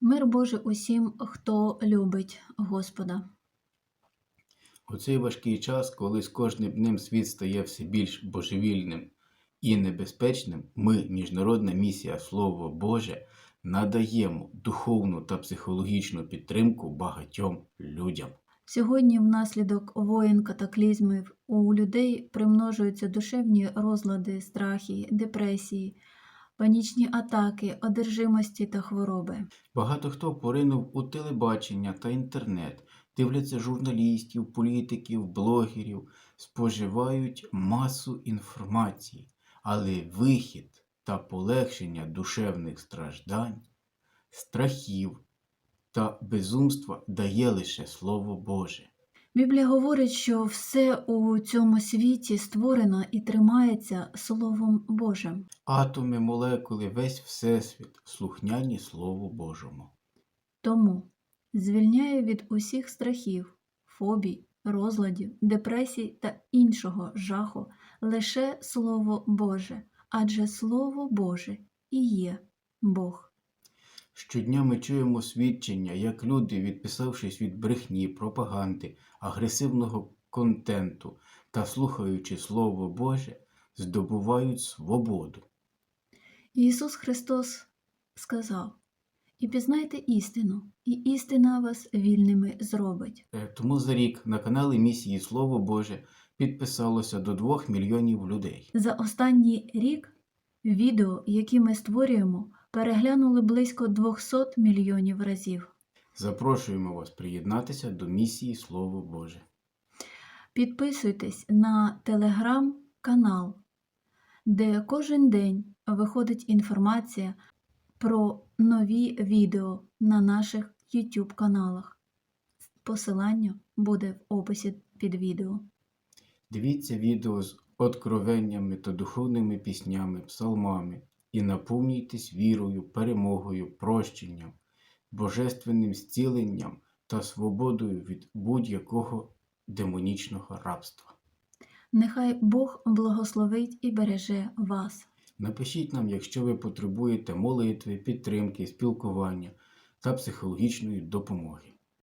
Мир Божий усім, хто любить Господа. У цей важкий час, коли з кожним днем світ стає все більш божевільним і небезпечним, ми, міжнародна місія Слово Боже, надаємо духовну та психологічну підтримку багатьом людям. Сьогодні, внаслідок воєн катаклізмів, у людей примножуються душевні розлади, страхи, депресії, панічні атаки, одержимості та хвороби. Багато хто поринув у телебачення та інтернет, дивляться журналістів, політиків, блогерів, споживають масу інформації, але вихід та полегшення душевних страждань, страхів та безумства дає лише Слово Боже. Біблія говорить, що все у цьому світі створено і тримається Словом Божим. Атоми, молекули, весь Всесвіт слухняні Слову Божому. Тому звільняє від усіх страхів, фобій, розладів, депресій та іншого жаху лише Слово Боже, адже Слово Боже і є Бог. Щодня ми чуємо свідчення, як люди, відписавшись від брехні, пропаганди, агресивного контенту та слухаючи Слово Боже, здобувають свободу. Ісус Христос сказав: І пізнайте істину, і істина вас вільними зробить. Е, Тому за рік на каналі місії Слово Боже підписалося до 2 мільйонів людей. За останній рік відео, які ми створюємо, переглянули близько 200 мільйонів разів. Запрошуємо вас приєднатися до місії Слово Боже. Підписуйтесь на телеграм-канал, де кожен день виходить інформація про нові відео на наших YouTube каналах. Посилання буде в описі під відео. Дивіться відео з откровеннями та духовними піснями, псалмами і наповнюйтесь вірою, перемогою, прощенням, божественним зціленням та свободою від будь-якого демонічного рабства. Нехай Бог благословить і береже вас. Напишіть нам, якщо ви потребуєте молитви, підтримки, спілкування та психологічної допомоги.